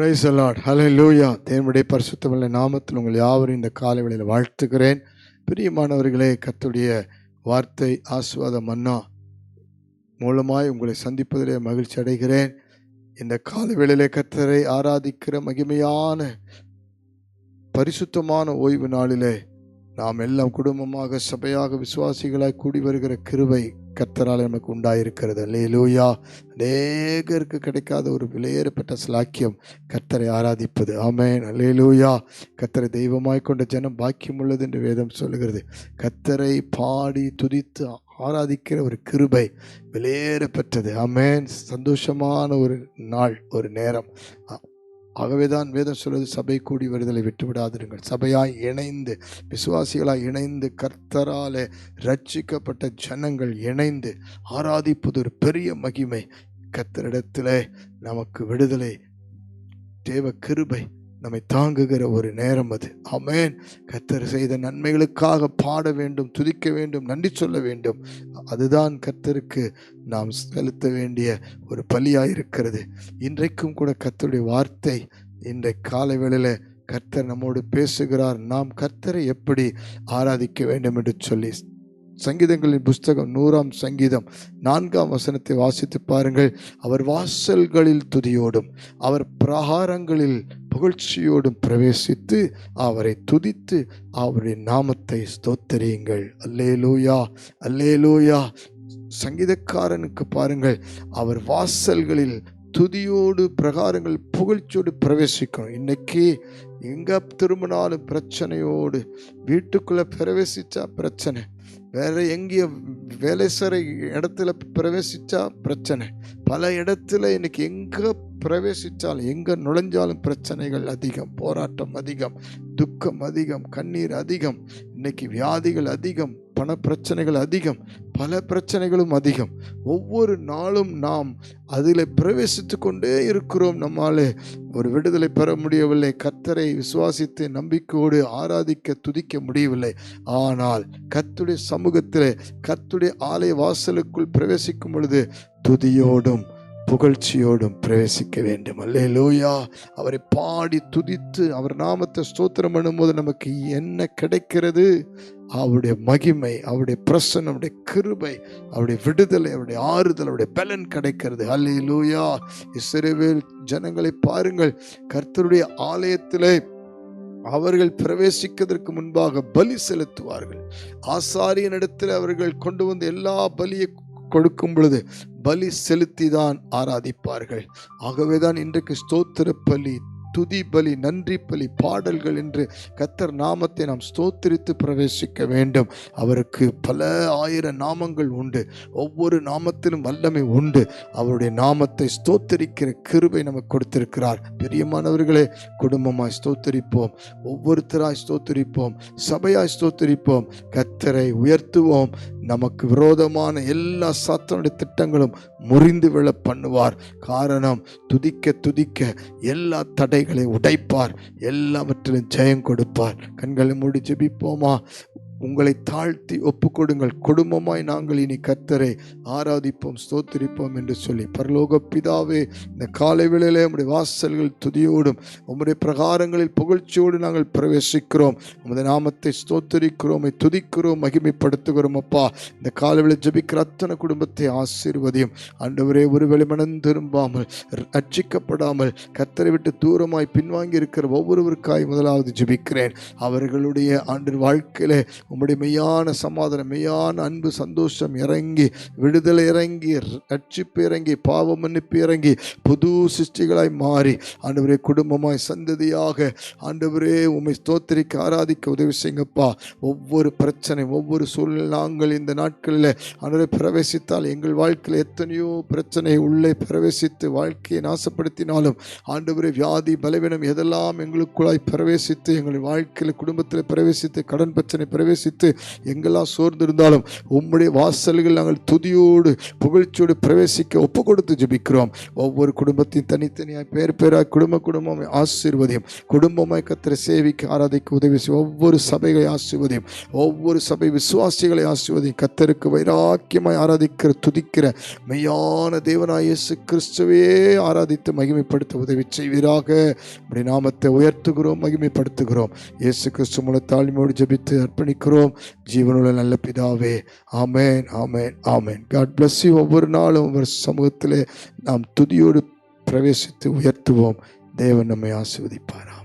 Price allot ஹலே லூயா தேவனுடைய பரிசுத்தமில்ல நாமத்தில் உங்கள் யாவரும் இந்த காலை வேளையில் வாழ்த்துக்கிறேன் பிரியமானவர்களே கத்துடைய வார்த்தை ஆசுவாத மன்னா மூலமாய் உங்களை சந்திப்பதிலே மகிழ்ச்சி அடைகிறேன். இந்த காலை வேளையிலே கத்தரை ஆராதிக்கிற மகிமையான பரிசுத்தமான ஓய்வு நாளிலே நாம் எல்லாம் குடும்பமாக சபையாக விசுவாசிகளாய் கூடி வருகிற கிருவை கர்த்தரால் நமக்கு உண்டாயிருக்கிறது. அல்லேலூயா. அநேகருக்கு கிடைக்காத ஒரு விலையேறப்பட்ட ஸ்லாக்கியம் கர்த்தரை ஆராதிப்பது. ஆமேன். அல்லேலூயா. கர்த்தரை தெய்வமாய் கொண்ட ஜனம் பாக்கியம் உள்ளது என்று வேதம் சொல்லுகிறது. கர்த்தரை பாடி துதித்து ஆராதிக்கிற ஒரு கிருபை விலையேறப்பட்டது. அமேன் சந்தோஷமான ஒரு நாள் ஒரு நேரம். ஆகவேதான் வேதம் சொல்வது சபை கூடி வருதலை விட்டுவிடாதிருங்கள் சபையாய் இணைந்து விசுவாசிகளாய் இணைந்து கர்த்தராலே ரட்சிக்கப்பட்ட ஜனங்கள் இணைந்து ஆராதிப்பது ஒரு பெரிய மகிமை. கத்தரிடத்தில் நமக்கு விடுதலை தேவ கிருபை நம்மை தாங்குகிற ஒரு நேரம் அது. அமேன் கர்த்தர் செய்த நன்மைகளுக்காக பாட வேண்டும் துதிக்க வேண்டும் நன்றி சொல்ல வேண்டும். அதுதான் கர்த்தருக்கு நாம் செலுத்த வேண்டிய ஒரு பலியாக இருக்கிறது. இன்றைக்கும் கூட கர்த்தருடைய வார்த்தை இன்றை காலை வேளையில் கர்த்தர் நம்மோடு பேசுகிறார். நாம் கர்த்தரை எப்படி ஆராதிக்க வேண்டும் என்று சொல்லி சங்கீதங்களின் புஸ்தகம் நூறாம் சங்கீதம் நான்காம் வசனத்தை வாசித்து பாருங்கள். அவர் வாசல்களில் துதியோடும் அவர் பிரகாரங்களில் புகழ்ச்சியோடும் பிரவேசித்து அவரை துதித்து அவருடைய நாமத்தை ஸ்தோத்தரியுங்கள். அல்லே லோயா சங்கீதக்காரனுக்கு பாருங்கள் அவர் வாசல்களில் துதியோடு பிரகாரங்கள் புகழ்ச்சியோடு பிரவேசிக்கணும். இன்னைக்கு எங்கே திரும்பினாலும் பிரச்சனையோடு வீட்டுக்குள்ளே பிரவேசித்தா பிரச்சனை. வேறு எங்கேயோ வேலை செய்கிற இடத்துல பிரவேசித்தா பிரச்சனை. பல இடத்துல இன்றைக்கி எங்கே பிரவேசித்தால் எங்கே நுழைஞ்சாலும் பிரச்சனைகள் அதிகம் போராட்டம் அதிகம் துக்கம் அதிகம் கண்ணீர் அதிகம் இன்னைக்கு வியாதிகள் அதிகம் பண பிரச்சனைகள் அதிகம் பல பிரச்சனைகளும் அதிகம். ஒவ்வொரு நாளும் நாம் அதில் பிரவேசித்து கொண்டே இருக்கிறோம் நம்மாலே. ஒரு விடுதலை பெற முடியவில்லை கத்தரை விசுவாசித்து நம்பிக்கையோடு ஆராதிக்க துதிக்க முடியவில்லை. ஆனால் கத்துடைய சமூகத்தில் கத்துடைய ஆலய வாசலுக்குள் பிரவேசிக்கும் பொழுது துதியோடும் புகழ்ச்சியோடும் பிரவேசிக்க வேண்டும். அல்லே லூயா அவரை பாடி துதித்து அவர் நாமத்தை ஸ்தோத்திரம் பண்ணும்போது நமக்கு என்ன கிடைக்கிறது? அவருடைய மகிமை அவருடைய பிரசன் அவருடைய கிருபை அவருடைய விடுதலை அவருடைய ஆறுதல் அவருடைய பலன் கிடைக்கிறது. அல்லே லூயா இஸ்ரவேல் ஜனங்களை பாருங்கள். கர்த்தருடைய ஆலயத்திலே அவர்கள் பிரவேசிக்கிறதற்கு முன்பாக பலி செலுத்துவார்கள். ஆசாரியனிடத்தில் அவர்கள் கொண்டு வந்த எல்லா பலியை கொடுக்கும் பொழுது பலி செலுத்தி தான் ஆராதிப்பார்கள். ஆகவேதான் இன்றைக்கு ஸ்தோத்திர பலி துதி பலி நன்றி பலி பாடல்கள் என்று கத்தர் நாமத்தை நாம் ஸ்தோத்திரித்து பிரவேசிக்க வேண்டும். அவருக்கு பல ஆயிரம் நாமங்கள் உண்டு. ஒவ்வொரு நாமத்திலும் வல்லமை உண்டு. அவருடைய நாமத்தை ஸ்தோத்தரிக்கிற கிருபை நமக்கு கொடுத்திருக்கிறார். பெரியமானவர்களே குடும்பமாய் ஸ்தோத்தரிப்போம். ஒவ்வொருத்தராய் ஸ்தோத்தரிப்போம். சபையாய் ஸ்தோத்தரிப்போம். கத்தரை உயர்த்துவோம். நமக்கு விரோதமான எல்லா சாத்தனுடைய திட்டங்களும் முறிந்து விழ பண்ணுவார். காரணம் துதிக்க துதிக்க எல்லா தடைகளை உடைப்பார். எல்லாவற்றிலும் ஜெயம் கொடுப்பார். கண்களை மூடி ஜெபிப்போமா? உங்களை தாழ்த்தி ஒப்புக்கொடுங்கள். குடும்பமாய் நாங்கள் இனி கத்தரை ஆராதிப்போம் ஸ்தோத்திரிப்போம் என்று சொல்லி. பரலோக பிதாவே இந்த காலை வேளையிலே உம்முடைய வாசல்கள் துதியோடும் உம்முடைய பிரகாரங்களில் புகழ்ச்சியோடு நாங்கள் பிரவேசிக்கிறோம். உமது நாமத்தை ஸ்தோத்தரிக்கிறோம் துதிக்கிறோம் மகிமைப்படுத்துகிறோம் அப்பா. இந்த காலவேளை ஜபிக்கிற அத்தனை குடும்பத்தை ஆசீர்வதியும். ஆண்டவரே ஒருவேளை மனம் திரும்பாமல் ரட்சிக்கப்படாமல் கத்தரை விட்டு தூரமாய் பின்வாங்கி இருக்கிற ஒவ்வொருவருக்காய் முதலாவது ஜெபிக்கிறேன். அவர்களுடைய ஆண்டு வாழ்க்கையிலே உம்முடைய மெய்யான சமாதானம் மெய்யான அன்பு சந்தோஷம் இறங்கி விடுதலை இறங்கி ரட்சிப்பு இறங்கி பாவ மன்னிப்பு இறங்கி புது சிருஷ்டிகளாய் மாறி ஆண்டவரே குடும்பமாய் சந்ததியாக ஆண்டவரே உம்மை ஸ்தோத்திரிக்க ஆராதிக்க உதவி செய்யுங்கப்பா. ஒவ்வொரு பிரச்சனை ஒவ்வொரு சூழ்நிலை நாங்கள் இந்த நாட்களில் ஆண்டவரை பிரவேசித்தால் எங்கள் வாழ்க்கையில் எத்தனையோ பிரச்சனை உள்ளே பிரவேசித்து வாழ்க்கையை நாசப்படுத்தினாலும் ஆண்டவரே வியாதி பலவீனம் எதெல்லாம் எங்களுக்குள்ளாய் பிரவேசித்து எங்கள் வாழ்க்கையில் குடும்பத்தில் பிரவேசித்து கடன் பிரச்சனை பிரவேசி பிரவேசித்து எங்கெல்லாம் சோர்ந்திருந்தாலும் உம்முடைய வாசல்கள் நாங்கள் துதியோடு புகழ்ச்சியோடு பிரவேசிக்க ஒப்பு கொடுத்து ஜெபிக்கிறோம். ஒவ்வொரு குடும்பத்தையும் தனித்தனியாக பேர் பேராக குடும்ப குடும்பம் ஆசீர்வதியும். குடும்பமாய் கத்திர சேவிக்க ஆராதிக்க உதவி செய்யும் ஒவ்வொரு சபைகளை ஆசீர்வதியும். ஒவ்வொரு சபை விசுவாசிகளை ஆசீர்வதியும். கத்தருக்கு வைராக்கியமாய் ஆராதிக்கிற துதிக்கிற மெய்யான தேவனாய் இயேசு கிறிஸ்துவே ஆராதித்து மகிமைப்படுத்த உதவி செய்வீராக. அப்படி நாமத்தை உயர்த்துகிறோம் மகிமைப்படுத்துகிறோம். இயேசு கிறிஸ்து மூல தாழ்மையோடு ஜபித்து அர்ப்பணிக்கிறோம். ஜீவனுள்ள நல்ல பிதாவே ஆமேன் ஆமேன் ஆமேன். காட் பிளஸ் யூ ஒவ்வொரு நாளும் ஒவ்வொரு சமூகத்திலே நாம் துதியோடு பிரவேசித்து உயர்த்துவோம். தேவன் நம்மை ஆசிர்வதிப்பாரா.